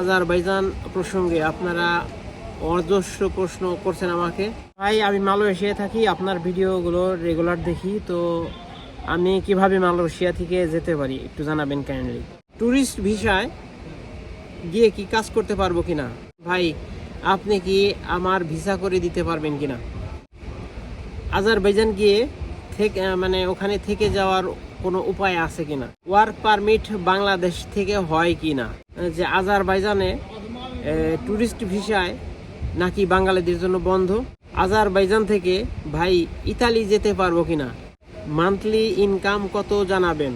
Azerbaijan প্রসঙ্গে আপনারা অজস্র প্রশ্ন করছেন আমাকে। ভাই, আমি মালয়েশিয়ায় থাকি, আপনার ভিডিওগুলো রেগুলার দেখি, তো আমি কীভাবে মালয়েশিয়া থেকে যেতে পারি, একটু জানাবেন কাইন্ডলি ট্যুরিস্ট ভিসায় গিয়ে কি কাজ করতে পারব কিনা? ভাই, আপনি কি আমার ভিসা করে দিতে পারবেন কিনা? আজারবাইজান গিয়ে থেকে মানে ওখানে থেকে যাওয়ার কোনো উপায় আছে কিনা? ওয়ার্ক পারমিট বাংলাদেশ থেকে হয় কিনা? যে আজারবাইজানে ট্যুরিস্ট ভিসায় নাকি বাঙালিদের জন্য বন্ধ? আজারবাইজান থেকে, ভাই, ইতালি যেতে পারব কিনা? মান্থলি ইনকাম কত জানাবেন?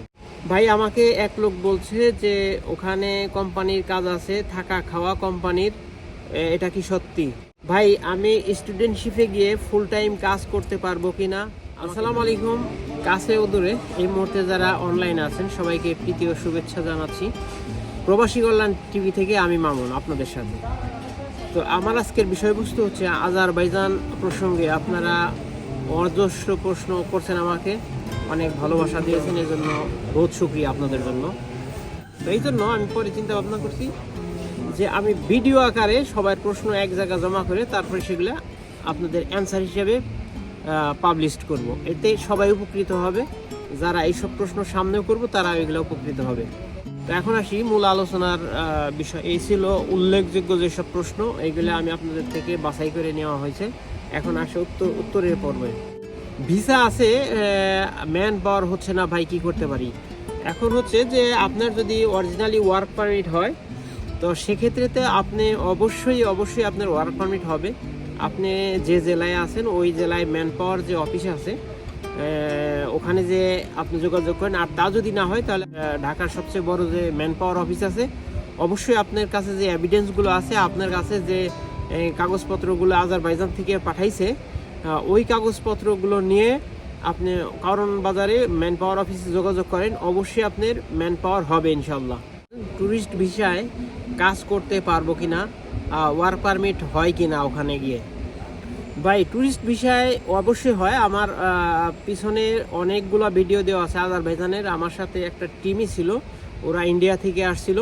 ভাই, আমাকে এক লোক বলছে যে, ওখানে কোম্পানির কাজ আছে, থাকা খাওয়া কোম্পানির এটা কি সত্যি? ভাই, আমি স্টুডেন্টশিপে গিয়ে ফুল টাইম কাজ করতে পারব কিনা? আসসালামু আলাইকুম। কাছে ও দূরে এই মুহূর্তে যারা অনলাইন আছেন, সবাইকে প্রীতি ও শুভেচ্ছা জানাচ্ছি। প্রবাসী কল্যাণ টিভি থেকে আমি মামুন, আপনাদের সাথে। তো আমার আজকের বিষয়বস্তু হচ্ছে আজারবাইজান প্রসঙ্গে আপনারা অজস্র প্রশ্ন করছেন আমাকে। অনেক ভালোবাসা দিয়েছেন এই জন্য বহুত শুক্রিয়া আপনাদের জন্য। তো এই জন্য আমি পরে চিন্তা ভাবনা করছি যে আমি ভিডিও আকারে সবার প্রশ্ন এক জায়গায় জমা করে তারপরে সেগুলো আপনাদের অ্যান্সার হিসেবে পাবলিশ করব। এতে সবাই উপকৃত হবে। যারা এইসব প্রশ্ন সামনেও করব, তারা এগুলো উপকৃত হবে। তো এখন আসি মূল আলোচনার বিষয়। এই ছিল উল্লেখযোগ্য যেসব প্রশ্ন এইগুলো আমি আপনাদের থেকে বাছাই করে নেওয়া হয়েছে। এখন আসে উত্তর, উত্তরের পর্বে। ভিসা আছে ম্যান পাওয়ার হচ্ছে না, ভাই কি করতে পারি? এখন হচ্ছে যে আপনার যদি অরিজিনালি ওয়ার্ক পারমিট হয়, তো সেক্ষেত্রেতে আপনি অবশ্যই অবশ্যই আপনার ওয়ার্ক পারমিট হবে। আপনি যে জেলায় আছেন, ওই জেলায় ম্যান পাওয়ার যে অফিস আছে ওখানে যে আপনি যোগাযোগ করেন, আর তা যদি না হয়, তাহলে ঢাকার সবচেয়ে বড় যে ম্যান পাওয়ার অফিস আছে, অবশ্যই আপনার কাছে যে এভিডেন্সগুলো আছে, আপনার কাছে যে কাগজপত্রগুলো আজারবাইজান থেকে পাঠাইছে ওই কাগজপত্রগুলো নিয়ে আপনি কারণ বাজারে ম্যান পাওয়ার অফিসে যোগাযোগ করেন, অবশ্যই আপনার ম্যান পাওয়ার হবে ইনশাল্লাহ ট্যুরিস্ট ভিসায় কাজ করতে পারব কিনা ওয়ার্ক পারমিট হয় কি না ওখানে গিয়ে? ভাই ট্যুরিস্ট ভিসায় অবশ্যই হয়। আমার পিছনে অনেকগুলো ভিডিও দেওয়া আছে আজারবাইজানের। আমার সাথে একটা টিমই ছিল। ওরা ইন্ডিয়া থেকে আসছিল।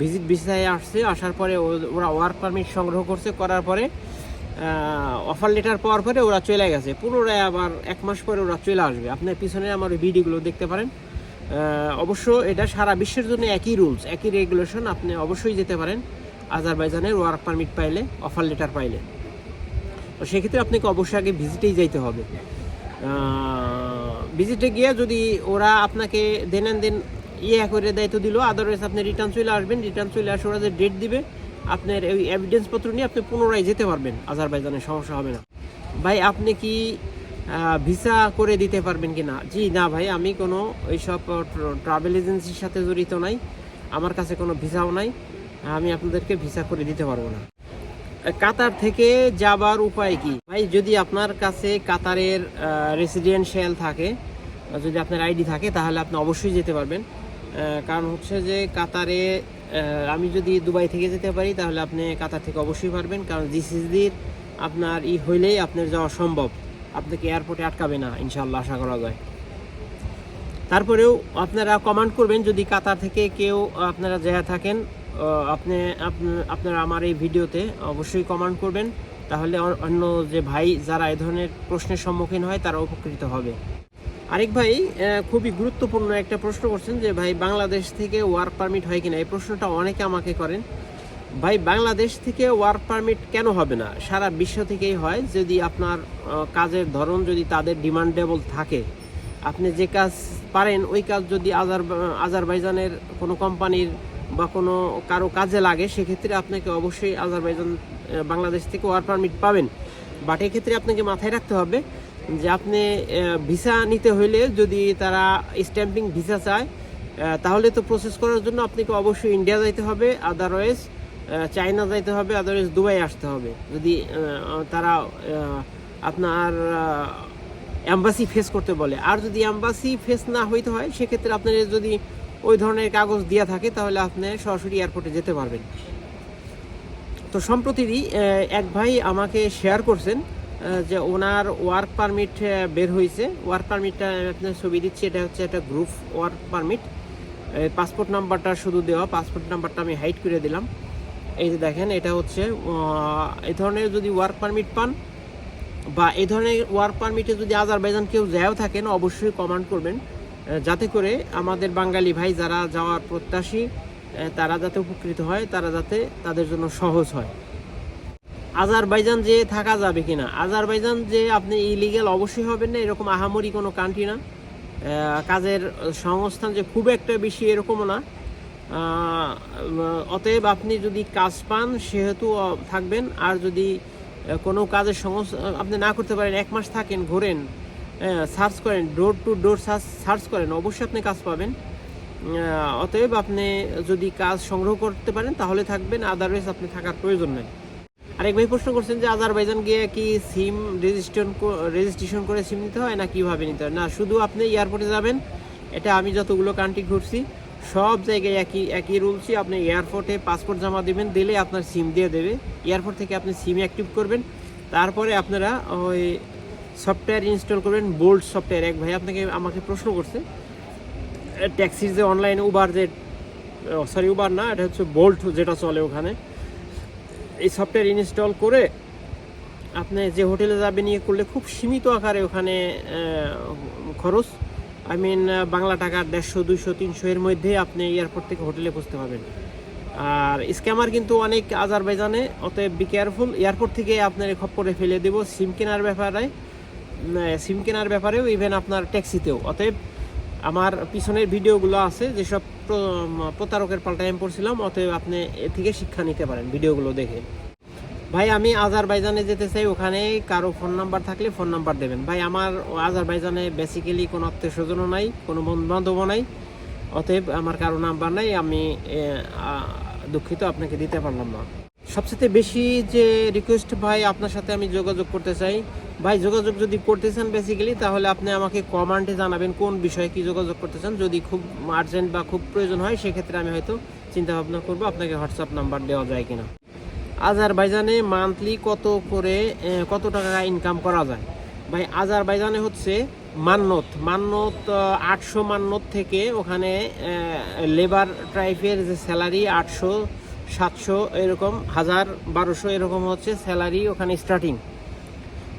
ভিজিট ভিসায় আসছে। আসার পরে ওরা ওয়ার্ক পারমিট সংগ্রহ করছে। করার পরে অফার লেটার পাওয়ার পরে ওরা চলে গেছে। পুনরায় আবার এক মাস পরে ওরা চলে আসবে। আপনার পিছনে আমার ওই ভিডিওগুলো দেখতে পারেন। অবশ্য এটা সারা বিশ্বের জন্য একই রুলস একই রেগুলেশন আপনি অবশ্যই যেতে পারেন। আজারবাইজানের ওয়ার্ক পারমিট পাইলে, অফার লেটার পাইলে। তো সেক্ষেত্রে আপনাকে অবশ্যই আগে ভিজিটেই যাইতে হবে। ভিজিটে গিয়ে যদি ওরা আপনাকে দেন অ্যান্ড দেন ইয়ে করে দায়িত্ব দিল আদারওয়াইজ আপনি রিটার্ন চলে আসবেন রিটার্ন চলে আসে ওরা যে ডেট দিবে, আপনার ওই এভিডেন্সপত্র নিয়ে আপনি পুনরায় যেতে পারবেন, আজারবাইজানের সমস্যা হবে না। ভাই, আপনি কি ভিসা করে দিতে পারবেন কি না জি, না ভাই, আমি কোনো ওইসব ট্রাভেল এজেন্সির সাথে জড়িত নাই। আমার কাছে কোনো ভিসাও নাই। আমি আপনাদেরকে ভিসা করে দিতে পারব না। কাতার থেকে যাবার উপায় কি? ভাই, যদি আপনার কাছে কাতারের রেসিডেন্সিয়াল থাকে যদি আপনার আইডি থাকে, তাহলে আপনি অবশ্যই যেতে পারবেন। কারণ হচ্ছে যে কাতারে আমি যদি দুবাই থেকে যেতে পারি, তাহলে আপনি কাতার থেকে অবশ্যই পারবেন। কারণ জিসিসির আপনার ই হইলেই আপনার যাওয়া সম্ভব। আপনাকে এয়ারপোর্টে আটকাবে না ইনশাল্লাহ আশা করা যায়। তারপরেও আপনারা কমান্ড করবেন, যদি কাতার থেকে কেউ আপনারা যায় থাকেন আপনি, আপনি- আপনারা আমার এই ভিডিওতে অবশ্যই কমান্ড করবেন, তাহলে অন্য যে ভাই যারা এই ধরনের প্রশ্নের সম্মুখীন হয় তারা উপকৃত হবে। আরেক ভাই খুবই গুরুত্বপূর্ণ একটা প্রশ্ন করছেন যে, ভাই, বাংলাদেশ থেকে ওয়ার্ক পারমিট হয় কিনা? এই প্রশ্নটা অনেকে আমাকে করেন। ভাই, বাংলাদেশ থেকে ওয়ার্ক পারমিট কেন হবে না? সারা বিশ্ব থেকেই হয়, যদি আপনার কাজের ধরন যদি তাদের ডিমান্ডেবল থাকে। আপনি যে কাজ পারেন, ওই কাজ যদি আজার, আজারবাইজানের কোনো কোম্পানির বা কোনো কারও কাজে লাগে, সেক্ষেত্রে আপনাকে অবশ্যই আজারবাইজান বাংলাদেশ থেকে ওয়ার পারমিট পাবেন। বাট এক্ষেত্রে আপনাকে মাথায় রাখতে হবে যে আপনি ভিসা নিতে হইলে যদি তারা স্ট্যাম্পিং ভিসা চায় তাহলে তো প্রসেস করার জন্য আপনাকে অবশ্যই ইন্ডিয়া যাইতে হবে আদারওয়াইজ চায়না যাইতে হবে আদারওয়াইজ দুবাই আসতে হবে। যদি তারা আপনার অ্যাম্বাসি ফেস করতে বলে। আর যদি অ্যাম্বাসি ফেস না হইতে হয়, সেক্ষেত্রে আপনার যদি ওই ধরনের কাগজ দেওয়া থাকে, তাহলে আপনি সরাসরি এয়ারপোর্টে যেতে পারবেন। তো সম্প্রতিরই এক ভাই আমাকে শেয়ার করছেন যে ওনার ওয়ার্ক পারমিট বের হয়েছে ওয়ার্ক পারমিটটা আপনার ছবি দিচ্ছি, এটা হচ্ছে একটা গ্রুপ ওয়ার্ক পারমিট পাসপোর্ট নাম্বারটা শুধু দেওয়া পাসপোর্ট নাম্বারটা আমি হাইড করে দিলাম। এই যে দেখেন, এটা হচ্ছে এই ধরনের যদি ওয়ার্ক পারমিট পান, বা এই ধরনের ওয়ার্ক পারমিটে যদি আজারবাইজান কেউ যায়ও থাকেন, অবশ্যই কমান্ড করবেন। যাতে করে আমাদের বাঙালি ভাই যারা যাওয়ার প্রত্যাশী তারা যাতে উপকৃত হয়, তারা যাতে তাদের জন্য সহজ হয়। আজারবাইজান যে থাকা যাবে কিনা? আজারবাইজান যে আপনি ইলিগেল অবশ্যই হবেন না, এরকম আহামরি কোনো কান্ট্রি না। কাজের সংস্থান যে খুব একটা বেশি এরকমও না। অতএব আপনি যদি কাজ পান, সেহেতু থাকবেন। আর যদি কোনো কাজের সংস্থা আপনি না করতে পারেন, এক মাস থাকেন, ঘোরেন সার্চ করেন door to door search search করেন, অবশ্যই আপনি কাজ পাবেন। অতএব আপনি যদি কাজ সংগ্রহ করতে পারেন, তাহলে থাকবেন আদারওয়াইজ আপনি থাকার প্রয়োজন নেই। আরেক ভাই প্রশ্ন করছেন যে, আজারবাইজান গিয়ে কি সিম রেজিস্ট্রেশন রেজিস্ট্রেশন করে সিম নিতে হয় না কীভাবে নিতে হয়? না, শুধু আপনি এয়ারপোর্টে যাবেন, এটা আমি যতগুলো কান্ট্রি ঘুরছি, সব জায়গায় একই একই রুলসই আপনি এয়ারপোর্টে পাসপোর্ট জমা দেবেন, দিলে আপনার সিম দিয়ে দেবে। এয়ারপোর্ট থেকে আপনি সিম অ্যাক্টিভ করবেন, তারপরে আপনারা ওই সফটওয়্যার ইনস্টল করবেন বোল্ড সফটওয়্যার এক ভাই আপনাকে আমাকে প্রশ্ন করছে ট্যাক্সির যে অনলাইন উবার যে সরি উবার না, এটা হচ্ছে বোল্ট যেটা চলে ওখানে। এই সফটওয়্যার ইনস্টল করে আপনি যে হোটেলে যাবেন নিয়ে করলে খুব সীমিত আকারে ওখানে খরচ। আই মিন বাংলা টাকা দেড়শো, দুইশো, তিনশো এর মধ্যে আপনি এয়ারপোর্ট থেকে হোটেলে পৌঁছতে পারবেন। আর স্ক্যামার কিন্তু অনেক আজারবাইজানে, অতএব বি কেয়ারফুল এয়ারপোর্ট থেকে আপনার খপ্পরে ফেলে দেবো সিম কেনার ব্যাপারে। সিম কেনার ব্যাপারেও ইভেন আপনার ট্যাক্সিতেও। অতএব আমার পিছনের ভিডিওগুলো আছে, যেসব প্রতারকের পাল্টায় পড়ছিলাম, অতএব আপনি এ থেকে শিক্ষা নিতে পারেন ভিডিওগুলো দেখে। ভাই, আমি আজারবাইজানে যেতে চাই, ওখানে কারও ফোন নাম্বার থাকলে ফোন নাম্বার দেবেন। ভাই, আমার আজারবাইজানে বেসিক্যালি কোনো আত্মীয় স্বজনও নাই, কোনো বন্ধু বান্ধবও নাই। অতএব আমার কারও নাম্বার নাই, আমি দুঃখিত, আপনাকে দিতে পারলাম না। সবচেয়ে বেশি যে রিকোয়েস্ট ভাই আপনার সাথে আমি যোগাযোগ করতে চাই, ভাই যোগাযোগ যদি করতে চান বেসিক্যালি তাহলে আপনি আমাকে কমান্ডে জানাবেন কোন বিষয়ে কি যোগাযোগ করতে চান। যদি খুব আর্জেন্ট বা খুব প্রয়োজন হয়, সেক্ষেত্রে আমি হয়তো চিন্তা ভাবনা করব আপনাকে হোয়াটসঅ্যাপ নাম্বার দেওয়া যায় কিনা। আজারবাইজানে মান্থলি কত করে কত টাকা ইনকাম করা যায়? ভাই আজারবাইজানে হচ্ছে মান্নত মান্নত আটশো মান্নত থেকে ওখানে লেবার ট্রাইফের যে স্যালারি আটশো সাতশো এরকম, হাজার বারোশো এরকম হচ্ছে স্যালারি ওখানে স্টার্টিং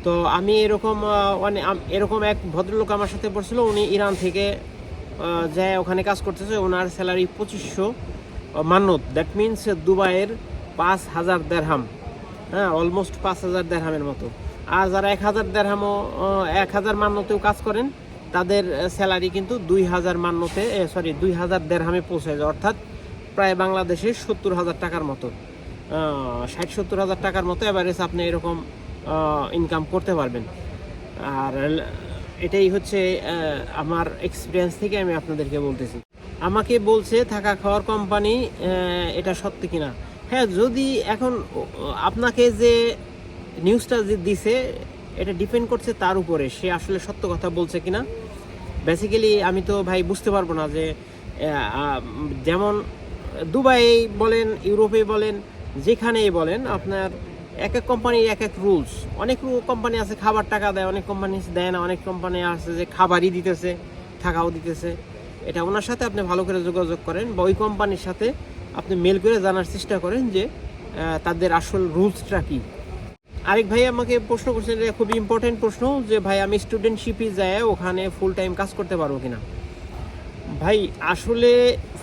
তো আমি এরকম মানে এরকম এক ভদ্রলোক আমার সাথে পড়ছিল উনি ইরান থেকে যায় ওখানে কাজ করতেছে, ওনার স্যালারি পঁচিশশো মান্নত। দ্যাট মিনস দুবাইয়ের পাঁচ হাজার দেড়হাম। হ্যাঁ অলমোস্ট পাঁচ হাজার দেড়হামের মতো। আর যারা এক হাজার দেড়হামও এক হাজার মান্যতেও কাজ করেন, তাদের স্যালারি কিন্তু দুই হাজার মান্যতে সরি দুই হাজার দেড়হামে পৌঁছে যায়। অর্থাৎ প্রায় বাংলাদেশে সত্তর হাজার টাকার মতো। ষাট, সত্তর হাজার টাকার মতো অ্যাভারেজ আপনি এরকম ইনকাম করতে পারবেন। আর এটাই হচ্ছে আমার এক্সপিরিয়েন্স থেকে আমি আপনাদেরকে বলতেছি। আমাকে বলছে থাকা খাওয়ার কোম্পানি এটা সত্যি কিনা? হ্যাঁ যদি এখন, আপনাকে যে নিউজটা যে দিছে, এটা ডিপেন্ড করছে তার উপরে। সে আসলে সত্য কথা বলছে কিনা? বেসিক্যালি আমি তো ভাই বুঝতে পারব না যে যেমন দুবাই বলেন, ইউরোপে বলেন, যেখানেই বলেন, আপনার এক এক কোম্পানির এক এক রুলস। অনেক কোম্পানি আছে, খাবার টাকা দেয়, অনেক কোম্পানি দেয় না। অনেক কোম্পানি আছে যে খাবারই দিতেছে, থাকাও দিতেছে। এটা ওনার সাথে আপনি ভালো করে যোগাযোগ করেন বা ওই কোম্পানির সাথে আপনি মেল করে জানার চেষ্টা করেন যে তাদের আসল রুলসটা কী। আরেক ভাই আমাকে প্রশ্ন করছেন এটা খুব ইম্পর্টেন্ট প্রশ্ন যে, ভাই, আমি স্টুডেন্টশিপে যায় ওখানে ফুল টাইম কাজ করতে পারব কিনা? ভাই, আসলে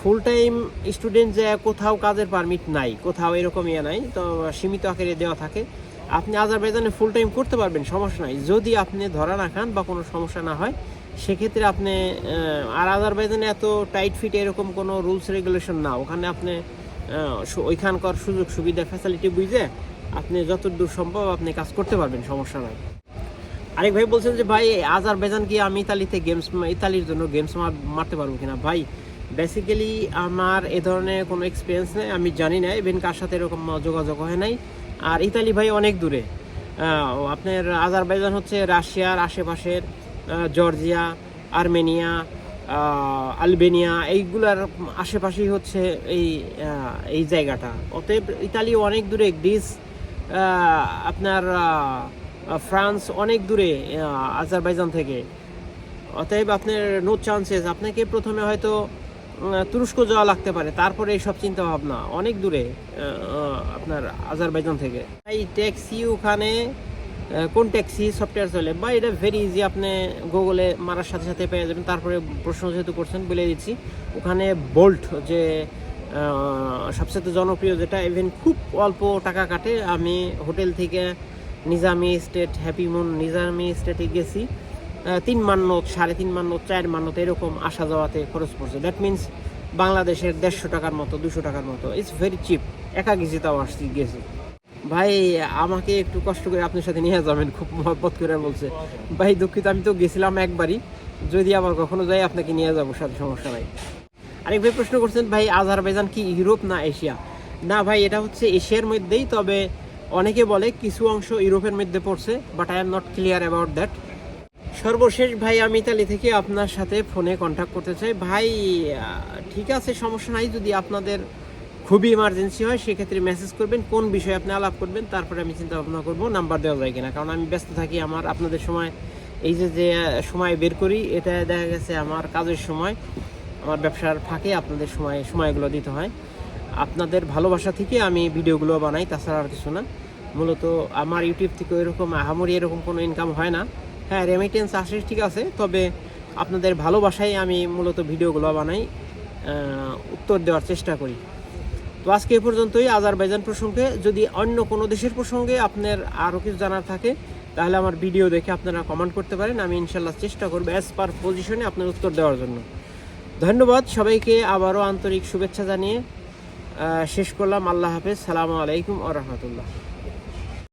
ফুল টাইম স্টুডেন্ট যে কোথাও কাজের পারমিট নাই, কোথাও এরকম ইয়ে নাই, তো সীমিত আকারে দেওয়া থাকে। আপনি আজারবাইজানে ফুল টাইম করতে পারবেন, সমস্যা নাই। যদি আপনি ধরা না খান বা কোনো সমস্যা না হয়, সেক্ষেত্রে আপনি আর আজারবাইজানে এত টাইট ফিট এরকম কোনো রুলস রেগুলেশন না। ওখানে আপনি ওইখানকার সুযোগ সুবিধা ফ্যাসিলিটি বুঝে আপনি যতদূর সম্ভব আপনি কাজ করতে পারবেন, সমস্যা নাই। আরেক ভাই বলছেন যে, ভাই, আজারবাইজান গিয়ে আমি ইতালিতে গেমস ইতালির জন্য গেমস মারতে পারব কিনা? ভাই বেসিক্যালি আমার এ ধরনের কোনো এক্সপিরিয়েন্স নেই, আমি জানি না ইভেন কার সাথে এরকম যোগাযোগ হয় নাই। আর ইতালি ভাই অনেক দূরে। আপনার আজারবাইজান হচ্ছে রাশিয়ার আশেপাশের জর্জিয়া, আর্মেনিয়া আলবেনিয়া, এইগুলার আশেপাশেই হচ্ছে এই এই জায়গাটা। অতএব ইতালি অনেক দূরে, গ্রিস আপনার ফ্রান্স অনেক দূরে আজারবাইজান থেকে। অতএব আপনার নো চান্সেস আপনাকে প্রথমে হয়তো তুরস্ক যাওয়া লাগতে পারে। তারপরে এইসব চিন্তা ভাবনা অনেক দূরে আপনার আজারবাইজান থেকে। এই ট্যাক্সি ওখানে কোন ট্যাক্সি, সফটওয়্যার চলে? বা এটা ভেরি ইজি আপনি গুগলে মারার সাথে সাথে পেয়ে যাবেন। তারপরে প্রশ্ন যেহেতু করছেন, বলে দিচ্ছি। ওখানে বোল্ট যে সবচেয়ে জনপ্রিয় যেটা ইভেন খুব অল্প টাকা কাটে। আমি হোটেল থেকে Nizami state happy moon Nizami স্টেটে গেছি। তিন মান্য সাড়ে তিন মান্য চার মান্য এরকম আসা যাওয়াতে খরচ পড়ছে। দ্যাট মিনস বাংলাদেশের দেড়শো টাকার মতো, দুশো টাকার মতো। ইটস ভেরি চিপ একা গেছি তাও আসছি, গেছি। ভাই, আমাকে একটু কষ্ট করে আপনার সাথে নিয়ে যাবেন, খুব মহব্বত করে বলছে। ভাই, দুঃখিত, আমি তো গেছিলাম একবারই। যদি আবার কখনো যাই, আপনাকে নিয়ে যাব, সাথে সমস্যা নাই। আরেক ভাই প্রশ্ন করছেন, ভাই, আজারবাইজান কি ইউরোপ না এশিয়া? না ভাই, এটা হচ্ছে এশিয়ার মধ্যেই, তবে অনেকে বলে কিছু অংশ ইউরোপের মধ্যে পড়ছে but I am not clear about that সর্বশেষ ভাই, আমি ইতালি থেকে আপনার সাথে ফোনে কন্ট্যাক্ট করতে চাই। ভাই ঠিক আছে, সমস্যা নাই। যদি আপনাদের খুবই ইমার্জেন্সি হয়, সেক্ষেত্রে মেসেজ করবেন। কোন বিষয়ে আপনি আলাপ করবেন, তারপরে আমি চিন্তা ভাবনা করব। নাম্বার দেওয়া যায় কিনা? কারণ আমি ব্যস্ত থাকি আমার, আপনাদের সময়, এই যে যে, সময় বের করি, এটা দেখা গেছে আমার কাজের সময়। আমার ব্যবসার ফাঁকে আপনাদের সময়, সময়গুলো দিতে হয়। আপনাদের ভালোবাসা থেকে আমি ভিডিওগুলো বানাই, তাছাড়া আর কিছু না। মূলত আমার ইউটিউব থেকে এরকম আহামরি এরকম কোনো ইনকাম হয় না। হ্যাঁ রেমিটেন্স আসে, ঠিক আছে। তবে আপনাদের ভালোবাসায় আমি মূলত ভিডিওগুলো বানাই উত্তর দেওয়ার চেষ্টা করি। তো আজকে এ পর্যন্তই। আজারবাইজান প্রসঙ্গে যদি অন্য কোনো দেশের প্রসঙ্গে আপনার আরও কিছু জানার থাকে, তাহলে আমার ভিডিও দেখে আপনারা কমেন্ট করতে পারেন। আমি ইনশাল্লাহ চেষ্টা করব অ্যাজ পার পজিশনে আপনার উত্তর দেওয়ার জন্য। ধন্যবাদ সবাইকে। আবারও আন্তরিক শুভেচ্ছা জানিয়ে শেষ করলাম। আল্লাহ হাফেজ। সালামু আলাইকুম আ রহমতুল্লাহ।